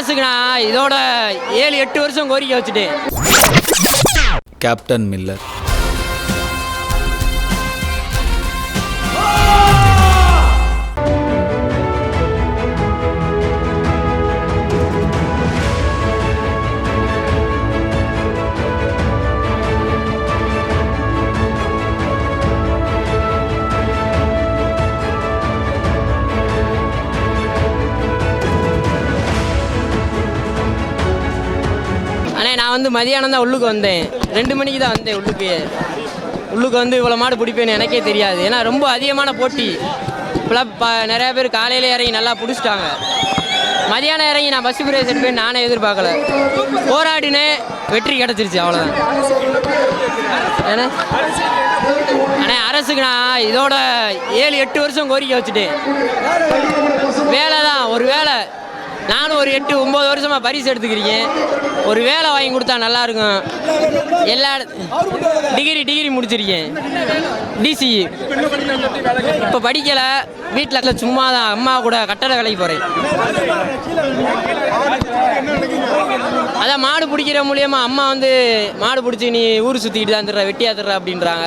அரசுக்கு நான் இதோட ஏழு எட்டு வருஷம் கோரிக்கை வச்சுட்டேன் கேப்டன் மில்லர் அண்ணே நான் வந்து மதியானம் தான் உள்ளுக்கு வந்தேன். ரெண்டு மணிக்கு தான் வந்தேன் உள்ளுக்கு. உள்ளுக்கு வந்து இவ்வளோ மாடு பிடிப்பேன்னு எனக்கே தெரியாது. ஏன்னா ரொம்ப அதிகமான போட்டி. இப்போலாம் ப நிறையா பேர் காலையில் இறங்கி நல்லா பிடிச்சிட்டாங்க. மதியானம் இறங்கி நான் பஸ் பிரேஸ் எடுப்பேன் நானே எதிர்பார்க்கல. போராடினேன் வெற்றி கிடச்சிருச்சு அவ்வளோதான் ஏன்னா அண்ணே அரசுக்கு நான் இதோட ஏழு எட்டு வருஷம் கோரிக்கை வச்சுட்டேன். வேலை தான் ஒரு வேலை. நானும் ஒரு எட்டு ஒம்பது வருஷமாக பரிசு எடுத்துக்கிறீங்க. ஒரு வேலை வாங்கி கொடுத்தா நல்லாயிருக்கும். எல்லா டிகிரி டிகிரி முடிச்சிருக்கேன். டிசி இப்போ படிக்கலை. வீட்டில் சும்மா தான் அம்மா கூட கட்டட வேலைக்கு போகிறேன் அதான் மாடு பிடிக்கிற மூலியமாக அம்மா வந்து மாடு பிடிச்சி நீ ஊர் சுற்றிக்கிட்டு தான் தர்ற வெட்டியாக தர்ற அப்படின்றாங்க.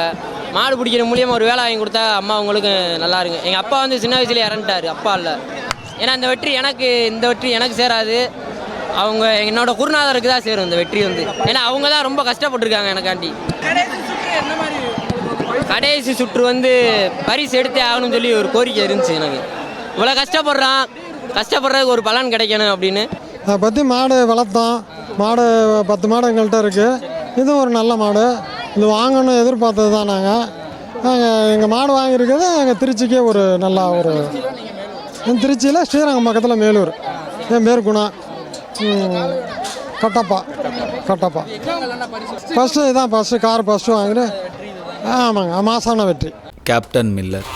மாடு பிடிக்கிற மூலியமாக ஒரு வேலை வாங்கி கொடுத்தா அம்மா உங்களுக்கு நல்லா இருக்கும் எங்கள் அப்பா வந்து சின்ன வயசுலேயே இறந்துட்டாரு. அப்பா இல்லை. ஏன்னா இந்த வெற்றி எனக்கு இந்த வெற்றி எனக்கு சேராது. அவங்க என்னோட குருநாதருக்கு தான் சேரும் இந்த வெற்றி வந்து. ஏன்னா அவங்க தான் ரொம்ப கஷ்டப்பட்டிருக்காங்க எனக்காண்டி. கடைசி சுற்று வந்து பரிசு எடுத்தே ஆகணும்னு சொல்லி ஒரு கோரிக்கை இருந்துச்சு எனக்கு. இவ்வளோ கஷ்டப்படுறான். கஷ்டப்படுறதுக்கு ஒரு பலன் கிடைக்கணும் அப்படின்னு. அதை பற்றி மாடு வளர்த்தோம் மாடு பத்து மாடு எங்கள்கிட்ட இருக்குது இது ஒரு நல்ல மாடு. இது வாங்கணும் எதிர்பார்த்தது தான் நாங்கள் நாங்கள் எங்கள் மாடு வாங்கியிருக்கிறது எங்கள் திருச்சிக்கே ஒரு நல்லா ஒரு திருச்சியில் ஸ்ரீரங்கம் பக்கத்தில் மேலூர். என் பேர் குணா. கட்டப்பா. கட்டப்பா. ஃபஸ்ட்டு இதான் ஃபஸ்ட்டு கார் ஃபஸ்ட்டு வாங்கினேன் ஆமாங்க மாசான வெற்றி. Captain Miller